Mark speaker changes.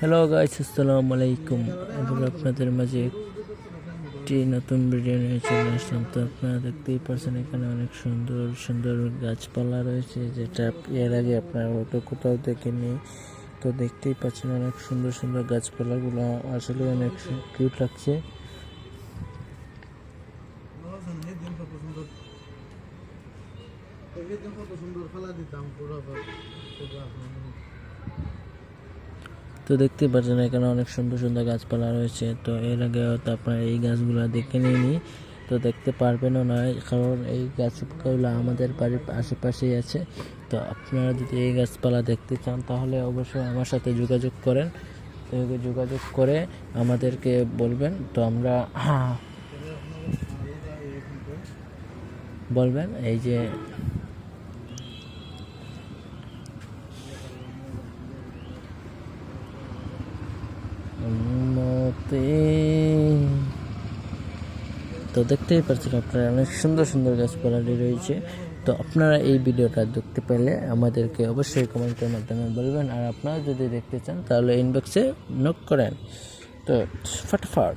Speaker 1: Hello guys আসসালামু আলাইকুম এবার আপনাদের মাঝে একটি নতুন ভিডিও নিয়ে চলে আসলাম। তো আপনারা দেখতেই পাচ্ছেন, এখানে অনেক সুন্দর সুন্দর গাছপালা রয়েছে, যেটা এর আগে আপনারা হয়তো কোথাও দেখেনি তো দেখতেই পাচ্ছেন, অনেক সুন্দর সুন্দর গাছপালাগুলো আসলে অনেক কিউট লাগছে।
Speaker 2: সুন্দর দিতাম
Speaker 1: তো দেখতেই পাচ্ছেন এখানে অনেক সুন্দর সুন্দর গাছপালা রয়েছে। তো এর আগে হয়তো আপনারা এই গাছগুলো দেখে নিইনি তো দেখতে পারবেনও না, কারণ এই গাছগুলো আমাদের বাড়ির আশেপাশেই আছে। তো আপনারা যদি এই গাছপালা দেখতে চান, তাহলে অবশ্যই আমার সাথে যোগাযোগ করেন। তো যোগাযোগ করে আমাদেরকে বলবেন। তো আমরা বলবেন, এই যে উন্নতি তো দেখতেই পাচ্ছেন আপনারা, অনেক সুন্দর সুন্দর গাছপালাটি রয়েছে। তো আপনারা এই ভিডিওটা দেখতে পেলে আমাদেরকে অবশ্যই কমেন্টের মাধ্যমে বলবেন, আর আপনারা যদি দেখতে চান তাহলে ইনবক্সে নক করেন। তো, ফটাফট।